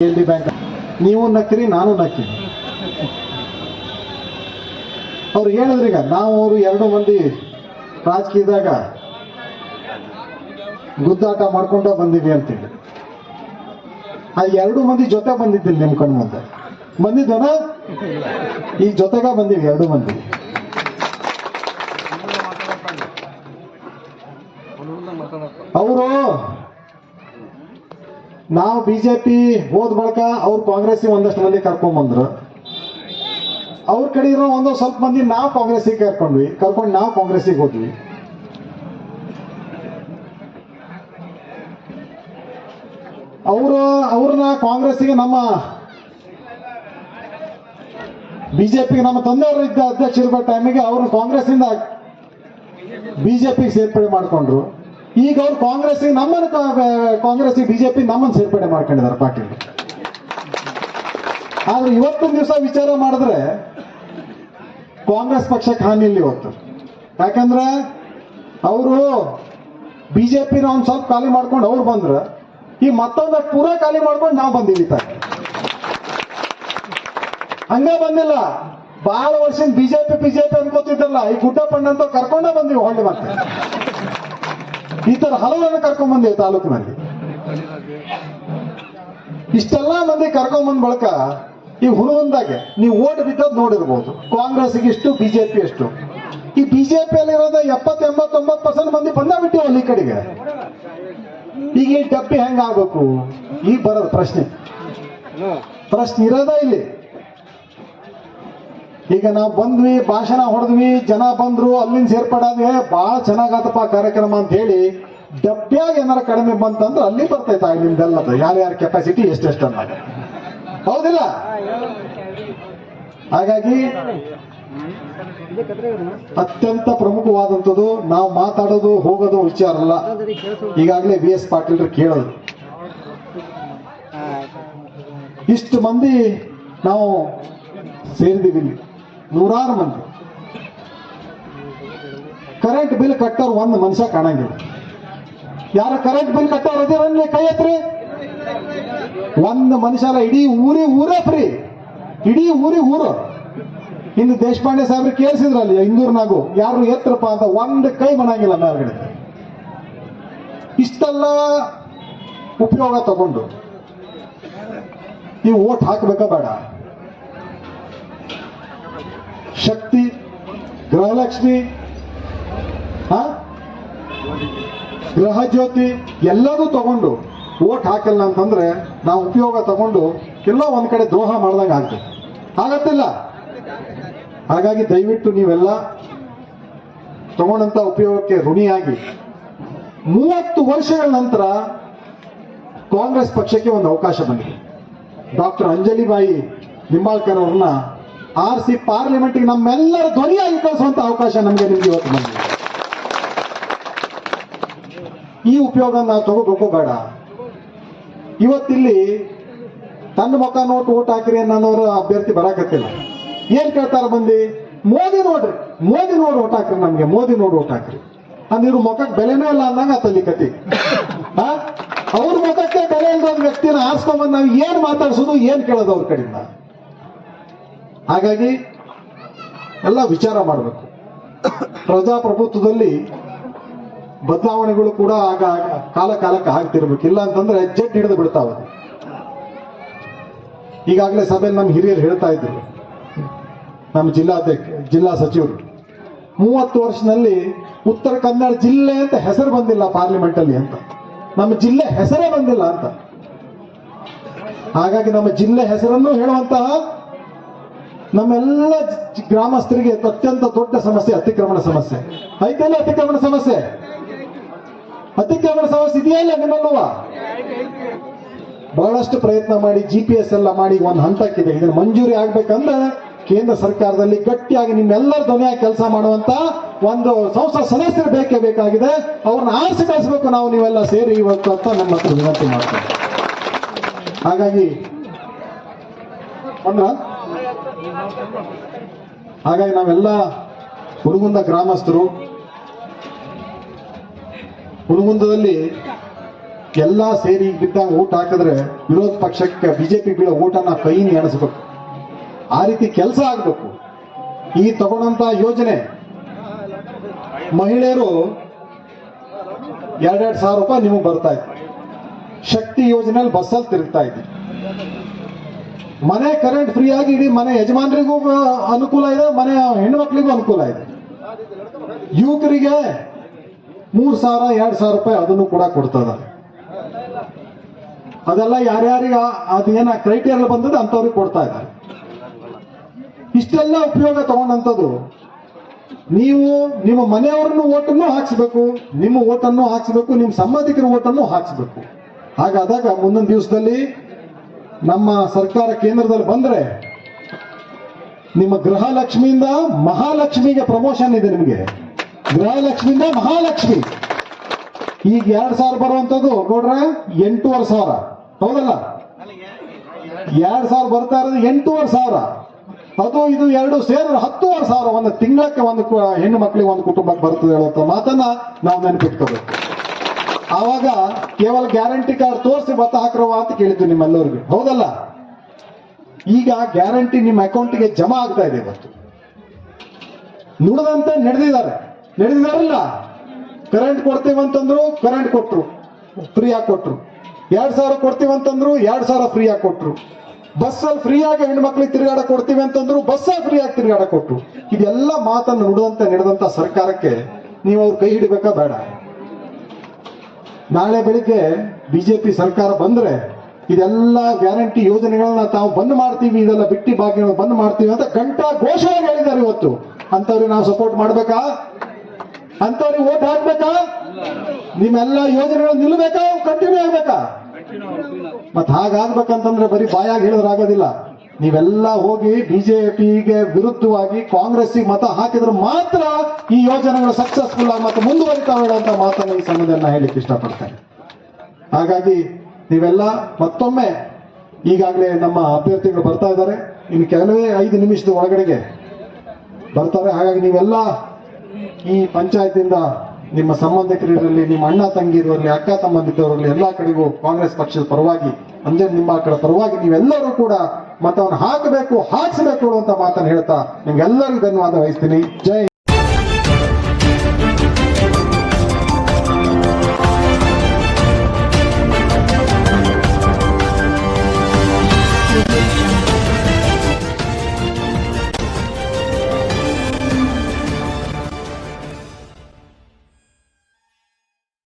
Bank. ನೀವು ನಕ್ಕಿರಿ, ನಾನು ನಕ್ಕಿರಿ ಅವ್ರು ಹೇಳಿದ್ರೀಗ ನಾವು ಅವರು ಎರಡು ಮಂದಿ ರಾಜಕೀಯದಾಗ ಗುದ್ದಾಟ ಮಾಡ್ಕೊಂಡ ಬಂದಿವಿ ಅಂತೇಳಿ. ಆ ಎರಡು ಮಂದಿ ಜೊತೆ ಬಂದಿದ್ದಿಲ್ಲ ನಿಮ್ ಕಣ್ ಮುಂದೆ ಬಂದಿದ್ವನ ಈ ಜೊತೆಗ ಬಂದಿವಿ ಎರಡು ಮಂದಿ ಅವರು ನಾವು ಬಿಜೆಪಿ ಹೋದ ಬಳಿಕ ಅವ್ರು ಕಾಂಗ್ರೆಸ್ ಒಂದಷ್ಟು ಮಂದಿ ಕರ್ಕೊಂಡ್ ಬಂದ್ರು. ಅವ್ರ ಕಡೆ ಇರೋ ಒಂದೋ ಸ್ವಲ್ಪ ಮಂದಿ ನಾವು ಕಾಂಗ್ರೆಸ್ಸಿಗೆ ಕರ್ಕೊಂಡ್ವಿ. ಕರ್ಕೊಂಡು ನಾವು ಕಾಂಗ್ರೆಸ್ಸಿಗೆ ಹೋದ್ವಿ. ಅವರು ಅವ್ರನ್ನ ಕಾಂಗ್ರೆಸ್ಸಿಗೆ ನಮ್ಮ ಬಿಜೆಪಿಗೆ ನಮ್ಮ ತಂದೆಯವರು ಇದ್ದ ಅಧ್ಯಕ್ಷ ಇರುವ ಟೈಮಿಗೆ ಅವ್ರನ್ನ ಕಾಂಗ್ರೆಸ್ಸಿಂದ ಬಿಜೆಪಿಗೆ ಸೇರ್ಪಡೆ ಮಾಡ್ಕೊಂಡ್ರು. ಈಗ ಅವ್ರು ಕಾಂಗ್ರೆಸ್ ನಮ್ಮನ್ನ ಕಾಂಗ್ರೆಸ್ ಬಿಜೆಪಿ ನಮ್ಮನ್ನು ಸೇರ್ಪಡೆ ಮಾಡ್ಕೊಂಡಿದ್ದಾರೆ ಪಾಟೀಲ್. ಆದ್ರೆ ಇವತ್ತಿನ ದಿವಸ ವಿಚಾರ ಮಾಡಿದ್ರೆ ಕಾಂಗ್ರೆಸ್ ಪಕ್ಷಕ್ಕೆ ಹಾನಿ ಇಲ್ಲ ಇವತ್ತು. ಯಾಕಂದ್ರೆ ಅವರು ಬಿಜೆಪಿನ ಒಂದ್ ಸ್ವಲ್ಪ ಖಾಲಿ ಮಾಡ್ಕೊಂಡು ಅವ್ರು ಬಂದ್ರು. ಈ ಮತ್ತೊಂದು ಪೂರಾ ಖಾಲಿ ಮಾಡ್ಕೊಂಡು ನಾವು ಬಂದೀವಿ ತಾ ಹಂಗ ಬಂದಿಲ್ಲ. ಬಹಳ ವರ್ಷ ಬಿಜೆಪಿ ಬಿಜೆಪಿ ಅನ್ಕೋತಿದ್ದಲ್ಲ. ಈ ಗುಡ್ಡಪ್ಪಣ್ಣ ಅಂತ ಕರ್ಕೊಂಡೇ ಬಂದಿವಿ ಹೊಳ್ಳಿ ಮತ್ತೆ. ಈ ತರ ಹಲವರನ್ನು ಕರ್ಕೊಂಡ್ ಬಂದೆ ತಾಲೂಕಿನಲ್ಲಿ. ಇಷ್ಟೆಲ್ಲ ಮಂದಿ ಕರ್ಕೊಂಡ್ ಬಂದ ಬಳಿಕ ಈ ಹುಡುಗಂದಾಗೆ ನೀವು ಓಟ್ ಬಿದ್ದದ್ ನೋಡಿರ್ಬೋದು. ಕಾಂಗ್ರೆಸ್ಗೆ ಇಷ್ಟು, ಬಿಜೆಪಿ ಎಷ್ಟು ಈ ಬಿಜೆಪಿಯಲ್ಲಿ ಇರೋದ ಎಪ್ಪತ್ ಎಂಬತ್ತೊಂಬತ್ತು ಪರ್ಸೆಂಟ್ ಮಂದಿ ಬಂದ ಬಿಟ್ಟಿವಲ್ಲ ಈ ಕಡೆಗೆ. ಈಗ ಈ ಡಬ್ಬಿ ಹೆಂಗಾಗಬೇಕು ಈಗ ಬರೋದು ಪ್ರಶ್ನೆ. ಪ್ರಶ್ನೆ ಇರೋದ ಇಲ್ಲಿ. ಈಗ ನಾವು ಬಂದ್ವಿ, ಭಾಷಣ ಹೊಡೆದ್ವಿ, ಜನ ಬಂದ್ರು, ಅಲ್ಲಿಂದ ಸೇರ್ಪಡಾದ್ವಿ. ಬಹಳ ಚೆನ್ನಾಗತ್ತಪ್ಪ ಕಾರ್ಯಕ್ರಮ ಅಂತ ಹೇಳಿ ಡಬ್ಬ್ಯಾಗ ಏನಾರ ಕಡಿಮೆ ಬಂತಂದ್ರೆ ಅಲ್ಲಿ ಬರ್ತೈತೆ ಯಾರು ಯಾರ್ಯಾರ ಕೆಪಾಸಿಟಿ ಎಷ್ಟೆಷ್ಟು ಅನ್ನೋದು ಹೌದಿಲ್ಲ? ಹಾಗಾಗಿ ಅತ್ಯಂತ ಪ್ರಮುಖವಾದಂಥದ್ದು ನಾವು ಮಾತಾಡೋದು, ಹೋಗೋದು ವಿಚಾರ ಅಲ್ಲ. ಈಗಾಗಲೇ ವಿ ಎಸ್ ಪಾಟೀಲ್ ಕೇಳೋದು. ಇಷ್ಟು ಮಂದಿ ನಾವು ಸೇರಿದೀವಿ ನೂರಾರು ಮಂದಿ. ಕರೆಂಟ್ ಬಿಲ್ ಕಟ್ಟೋರು ಒಂದು ಮನುಷ್ಯ ಕಾಣಂಗಿಲ್ಲ. ಯಾರ ಕರೆಂಟ್ ಬಿಲ್ ಕಟ್ಟೋರು ಅದಿರನ್ಲಿ ಕೈ ಎತ್ರಿ ಒಂದು ಮನುಷ್ಯರ ಇಡೀ ಊರಿ ಊರೇ ಫ್ರೀ. ಇಡೀ ಊರಿ ಊರು. ಇನ್ನು ದೇಶಪಾಂಡೆ ಸಾಹೇಬ್ರು ಕೇಳಿಸಿದ್ರಲ್ಲಿ, ಇಂದೂರ್ನಾಗು. ಯಾರು ಎತ್ತರಪ್ಪ ಅಂತ ಒಂದು ಕೈ ಮನಾಗಿಲ್ಲ ಮೇಲ್ಗಡೆ. ಇಷ್ಟೆಲ್ಲ ಉಪಯೋಗ ತಗೊಂಡು. ನೀವು ಓಟ್ ಹಾಕಬೇಕಾ ಬೇಡ. ಶಕ್ತಿ, ಗೃಹಲಕ್ಷ್ಮಿ ಗೃಹ ಜ್ಯೋತಿ ಎಲ್ಲದೂ ತಗೊಂಡು ಓಟ್ ಹಾಕಿಲ್ಲ ಅಂತಂದ್ರೆ ನಾವು ಉಪಯೋಗ ತಗೊಂಡು ಎಲ್ಲೋ ಒಂದ್ ಕಡೆ ದ್ರೋಹ ಮಾಡ್ದಂಗೆ ಆಗ್ತದೆ. ಆಗತ್ತಿಲ್ಲ. ಹಾಗಾಗಿ ದಯವಿಟ್ಟು ನೀವೆಲ್ಲ ತಗೊಂಡಂತ ಉಪಯೋಗಕ್ಕೆ ಋಣಿಯಾಗಿ ಮೂವತ್ತು ವರ್ಷಗಳ ನಂತರ ಕಾಂಗ್ರೆಸ್ ಪಕ್ಷಕ್ಕೆ ಒಂದು ಅವಕಾಶ ಬಂದಿದೆ. ಡಾಕ್ಟರ್ ಅಂಜಲಿಬಾಯಿ ನಿಂಬಾಳ್ಕರ್ ಅವ್ರನ್ನ ಆರಿಸಿ ಪಾರ್ಲಿಮೆಂಟ್ಗೆ ನಮ್ಮೆಲ್ಲರ ಧ್ವನಿಯಾಗಿ ಕಳಿಸುವಂತ ಅವಕಾಶ ನಮಗೆ ನಿಮ್ಗೆ ಇವತ್ತು ಬಂದಿದೆ. ಈ ಉಪಯೋಗ ನಾವು ತಗೋಬೇಕು ಬೇಡ. ಇವತ್ತಿಲ್ಲಿ ತನ್ನ ಮುಖ ನೋಟ್ ಓಟ್ ಹಾಕಿರಿ ಅನ್ನೋರು ಅಭ್ಯರ್ಥಿ ಬರಾಕತ್ತಿಲ್ಲ. ಏನ್ ಕೇಳ್ತಾರ ಬಂದಿ ಮೋದಿ ನೋಡ್ರಿ. ಮೋದಿ ನೋಡಿ ಓಟ್ ಹಾಕ್ರಿ ನಮ್ಗೆ. ಮೋದಿ ನೋಡಿ ಓಟ್ ಹಾಕ್ರಿ. ಅಂದಿರು ಮುಖಕ್ಕೆ ಬೆಲೆನೇ ಇಲ್ಲ ಅಂದಂಗ ತಲ್ಲಿ ಕತಿ ಅವ್ರ ಮುಖಕ್ಕೆ ಬೆಲೆ ಇಲ್ಲದ ವ್ಯಕ್ತಿನ ಆರಿಸ್ಕೊಂಡ್ಬಂದು ನಾವು ಏನ್ ಮಾತಾಡ್ಸೋದು, ಏನ್ ಕೇಳೋದು ಅವ್ರ ಕಡೆಯಿಂದ? ಹಾಗಾಗಿ ಎಲ್ಲ ವಿಚಾರ ಮಾಡಬೇಕು. ಪ್ರಜಾಪ್ರಭುತ್ವದಲ್ಲಿ ಬದಲಾವಣೆಗಳು ಕೂಡ ಆಗ ಕಾಲ ಕಾಲಕ್ಕೆ ಆಗ್ತಿರ್ಬೇಕು. ಇಲ್ಲ ಅಂತಂದ್ರೆ ಜಡ್ ಹಿಡಿದು ಬಿಡ್ತಾವ ಈಗಾಗಲೇ ಸಭೆಯಲ್ಲಿ ನಮ್ಮ ಹಿರಿಯರು ಹೇಳ್ತಾ ಇದ್ರು. ನಮ್ಮ ಜಿಲ್ಲಾಧ್ಯಕ್ಷ ಜಿಲ್ಲಾ ಸಚಿವರು, ಮೂವತ್ತು ವರ್ಷದಲ್ಲಿ ಉತ್ತರ ಕನ್ನಡ ಜಿಲ್ಲೆ ಅಂತ ಹೆಸರು ಬಂದಿಲ್ಲ ಪಾರ್ಲಿಮೆಂಟ್ ಅಲ್ಲಿ ಅಂತ. ನಮ್ಮ ಜಿಲ್ಲೆ ಹೆಸರೇ ಬಂದಿಲ್ಲ ಅಂತ. ಹಾಗಾಗಿ ನಮ್ಮ ಜಿಲ್ಲೆ ಹೆಸರನ್ನು ಹೇಳುವಂತಹ ನಮ್ಮೆಲ್ಲ ಗ್ರಾಮಸ್ಥರಿಗೆ ಅತ್ಯಂತ ದೊಡ್ಡ ಸಮಸ್ಯೆ, ಅತಿಕ್ರಮಣ ಸಮಸ್ಯೆ. ಐತಲ್ಲ ಅತಿಕ್ರಮಣ ಸಮಸ್ಯೆ? ಅತಿಕ್ರಮಣ ಸಮಸ್ಯೆ ಇದೆಯಾ ಇಲ್ಲ ನಿಮ್ಮಲ್ಲೂ? ಬಹಳಷ್ಟು ಪ್ರಯತ್ನ ಮಾಡಿ ಜಿ ಪಿ ಎಸ್ ಎಲ್ಲ ಮಾಡಿ ಒಂದು ಹಂತಕ್ಕಿದೆ ಇದನ್ನು ಮಂಜೂರಿ ಆಗ್ಬೇಕಂದ್ರೆ ಕೇಂದ್ರ ಸರ್ಕಾರದಲ್ಲಿ ಗಟ್ಟಿಯಾಗಿ ನಿಮ್ಮೆಲ್ಲರ ಧ್ವನಿಯಾಗಿ ಕೆಲಸ ಮಾಡುವಂತ ಒಂದು ಸಂಸದ ಸದಸ್ಯರು ಬೇಕೇ ಬೇಕಾಗಿದೆ. ಅವ್ರನ್ನ ಆರಿಸಿ ಕಳಿಸ್ಬೇಕು ನಾವು ನೀವೆಲ್ಲ ಸೇರಿ ಇವತ್ತು ಅಂತ ನಮ್ಮ ಹತ್ರ ವಿನಂತಿ ಮಾಡ್ತೇವೆ. ಹಾಗಾಗಿ ಹಾಗಾಗಿ ನಾವೆಲ್ಲ ಹುಡುಗುಂದ ಗ್ರಾಮಸ್ಥರು, ಹುಡುಗುಂದದಲ್ಲಿ ಎಲ್ಲ ಸೇರಿ ಬಿದ್ದಾಗ ಊಟ ಹಾಕಿದ್ರೆ ವಿರೋಧ ಪಕ್ಷಕ್ಕೆ ಬಿಜೆಪಿ ಬೀಳೋ ಊಟನ ಕೈನಿ ಎಣಿಸ್ಬೇಕು. ಆ ರೀತಿ ಕೆಲಸ ಆಗ್ಬೇಕು. ಈ ತಗೊಂಡಂತ ಯೋಜನೆ ಮಹಿಳೆಯರು ಎರಡೆರಡು ಸಾವಿರ ರೂಪಾಯಿ ನಿಮಗೆ ಬರ್ತಾ ಇದೆ. ಶಕ್ತಿ ಯೋಜನೆಯಲ್ಲಿ ಬಸ್ಸಲ್ಲಿ ತಿರುಗ್ತಾ ಇದ್ವಿ ಮನೆ ಕರೆಂಟ್ ಫ್ರೀ ಆಗಿ ಇಡೀ ಮನೆ ಯಜಮಾನರಿಗೂ ಅನುಕೂಲ ಇದೆ, ಮನೆ ಹೆಣ್ಮಕ್ಳಿಗೂ ಅನುಕೂಲ ಇದೆ. ಯುವಕರಿಗೆ ಮೂರ್ ಸಾವಿರ, ಎರಡ್ ಸಾವಿರ ರೂಪಾಯಿ ಅದನ್ನು ಕೂಡ ಕೊಡ್ತದ. ಅದೆಲ್ಲ ಯಾರ್ಯಾರಿಗೆ ಅದೇನ ಕ್ರೈಟೀರಿಯಾ ಬಂದದ ಅಂತವ್ರಿಗೆ ಕೊಡ್ತಾ ಇದ್ದಾರೆ. ಇಷ್ಟೆಲ್ಲ ಉಪಯೋಗ ತಗೊಂಡಂಥದ್ದು ನೀವು ನಿಮ್ಮ ಮನೆಯವ್ರನ್ನು ಓಟನ್ನು ಹಾಕ್ಸ್ಬೇಕು, ನಿಮ್ಮ ಓಟನ್ನು ಹಾಕ್ಸ್ಬೇಕು, ನಿಮ್ಮ ಸಂಬಂಧಿಕರ ಓಟನ್ನು ಹಾಕ್ಸ್ಬೇಕು. ಹಾಗಾದಾಗ ಮುಂದಿನ ದಿವಸದಲ್ಲಿ ನಮ್ಮ ಸರ್ಕಾರ ಕೇಂದ್ರದಲ್ಲಿ ಬಂದ್ರೆ ನಿಮ್ಮ ಗೃಹಲಕ್ಷ್ಮಿಯಿಂದ ಮಹಾಲಕ್ಷ್ಮಿಗೆ ಪ್ರಮೋಷನ್ ಇದೆ ನಿಮಗೆ. ಗೃಹಲಕ್ಷ್ಮಿಯಿಂದ ಮಹಾಲಕ್ಷ್ಮಿ. ಈಗ ಎರಡ್ ಸಾವಿರ ಬರುವಂತದ್ದು ನೋಡ್ರೆ, ಎಂಟೂವರೆ ಸಾವಿರ. ಹೌದಲ್ಲ? ಎರಡ್ ಸಾವಿರ ಬರ್ತಾ ಇರೋದು ಎಂಟೂವರೆ ಸಾವಿರ. ಅದು ಇದು ಎರಡು ಸೇರಿದ್ರೆ ಹತ್ತುವರೆ ಸಾವಿರ. ಒಂದು ತಿಂಗಳಕ್ಕೆ ಒಂದು ಹೆಣ್ಣು ಮಕ್ಕಳಿಗೆ ಒಂದು ಕುಟುಂಬಕ್ಕೆ ಬರ್ತದೆ ಹೇಳುವಂತ ಮಾತನ್ನ ನಾವು ನೆನಪಿಟ್ಕೋಬೇಕು. ಆವಾಗ ಕೇವಲ ಗ್ಯಾರಂಟಿ ಕಾರ್ಡ್ ತೋರಿಸಿ ಭತ್ತ ಹಾಕ್ರವ ಅಂತ ಕೇಳಿದ್ದು ನಿಮ್ಮೆಲ್ಲರಿಗೂ ಹೌದಲ್ಲ? ಈಗ ಗ್ಯಾರಂಟಿ ನಿಮ್ಮ ಅಕೌಂಟಿಗೆ ಜಮಾ ಆಗ್ತಾ ಇದೆ ಇವತ್ತು. ನುಡಿದಂತೆ ನಡೆದಿದ್ದಾರೆ. ನಡೆದಿದಾರಲ್ಲ ಕರೆಂಟ್ ಕೊಡ್ತೀವಂತಂದ್ರು ಕರೆಂಟ್ ಕೊಟ್ರು, ಫ್ರೀ ಆಗಿ ಕೊಟ್ರು. ಎರಡ್ ಸಾವಿರ ಕೊಡ್ತೀವಂತಂದ್ರು ಎರಡ್ ಸಾವಿರ ಫ್ರೀ ಆಗಿ ಕೊಟ್ರು. ಬಸ್ಸಲ್ಲಿ ಫ್ರೀ ಆಗಿ ಹೆಣ್ಮಕ್ಳಿಗೆ ತಿರುಗಾಡ ಕೊಡ್ತೀವಿ ಅಂತಂದ್ರು ಬಸ್ಸಲ್ಲಿ ಫ್ರೀ ಆಗಿ ತಿರುಗಾಡ ಕೊಟ್ರು. ಇದೆಲ್ಲ ಮಾತನ್ನು ನುಡಿದಂತೆ ನಡೆದಂತ ಸರ್ಕಾರಕ್ಕೆ ನೀವು ಅವ್ರು ಕೈ ಹಿಡಿಬೇಕಾ ಬೇಡ. ನಾಳೆ ಬೆಳಿಗ್ಗೆ ಬಿಜೆಪಿ ಸರ್ಕಾರ ಬಂದ್ರೆ ಇದೆಲ್ಲ ಗ್ಯಾರಂಟಿ ಯೋಜನೆಗಳನ್ನ ತಾವು ಬಂದ್ ಮಾಡ್ತೀವಿ ಇದೆಲ್ಲ ಬಿಟ್ಟಿ ಭಾಗ್ಯಗಳು ಬಂದ್ ಮಾಡ್ತೀವಿ ಅಂತ ಗಂಟಾ ಘೋಷಣೆ ಹೇಳಿದ್ದಾರೆ ಇವತ್ತು. ಅಂತವ್ರಿಗೆ ನಾವು ಸಪೋರ್ಟ್ ಮಾಡ್ಬೇಕಾ? ಅಂತವ್ರಿಗೆ ಓಟ್ ಹಾಕ್ಬೇಕಾ? ನಿಮ್ಮೆಲ್ಲ ಯೋಜನೆಗಳು ನಿಲ್ಬೇಕಾ ಕಂಟಿನ್ಯೂ ಆಗ್ಬೇಕಾ? ಮತ್ ಹಾಗಾಗ್ಬೇಕಂತಂದ್ರೆ ಬರೀ ಬಾಯಾಗಿ ಹೇಳಿದ್ರೆ ಆಗೋದಿಲ್ಲ. ನೀವೆಲ್ಲ ಹೋಗಿ ಬಿಜೆಪಿಗೆ ವಿರುದ್ಧವಾಗಿ ಕಾಂಗ್ರೆಸ್ಸಿಗೆ ಮತ ಹಾಕಿದ್ರೆ ಮಾತ್ರ ಈ ಯೋಜನೆಗಳು ಸಕ್ಸಸ್ಫುಲ್ ಆಗಿ ಮತ್ತೆ ಮುಂದುವರಿತಾವೆ ಅಂತ ಮಾತನ್ನು ಈ ಸಮಯದಲ್ಲಿ ಹೇಳಿಕ್ಕೆ ಇಷ್ಟಪಡ್ತೇನೆ. ಹಾಗಾಗಿ ನೀವೆಲ್ಲ ಮತ್ತೊಮ್ಮೆ ಈಗಾಗಲೇ ನಮ್ಮ ಅಭ್ಯರ್ಥಿಗಳು ಬರ್ತಾ ಇದ್ದಾರೆ. ಇನ್ನು ಕೆಲವೇ ಐದು ನಿಮಿಷದ ಒಳಗಡೆಗೆ ಬರ್ತಾರೆ. ಹಾಗಾಗಿ ನೀವೆಲ್ಲ ಈ ಪಂಚಾಯತಿಂದ ನಿಮ್ಮ ಸಂಬಂಧಿಕರಿರಲಿ, ನಿಮ್ಮ ಅಣ್ಣ ತಂಗಿರಲಿ ಅಕ್ಕ ತಮ್ಮಂದಿದ್ದವರಲ್ಲಿ ಎಲ್ಲ ಕಡೆಗೂ ಕಾಂಗ್ರೆಸ್ ಪಕ್ಷದ ಪರವಾಗಿ ಅಂದ್ರೆ ನಿಮ್ಮ ಕಡೆ ಪರವಾಗಿ ನೀವೆಲ್ಲರೂ ಕೂಡ ಮತವನ್ನು ಹಾಕಬೇಕು, ಹಾಕಿಸಬೇಕು ಅಂತ ಮಾತನ್ನು ಹೇಳ್ತಾ ನಿಮ್ಗೆಲ್ಲರಿಗೂ ಧನ್ಯವಾದ ವಹಿಸ್ತೀನಿ. ಜೈ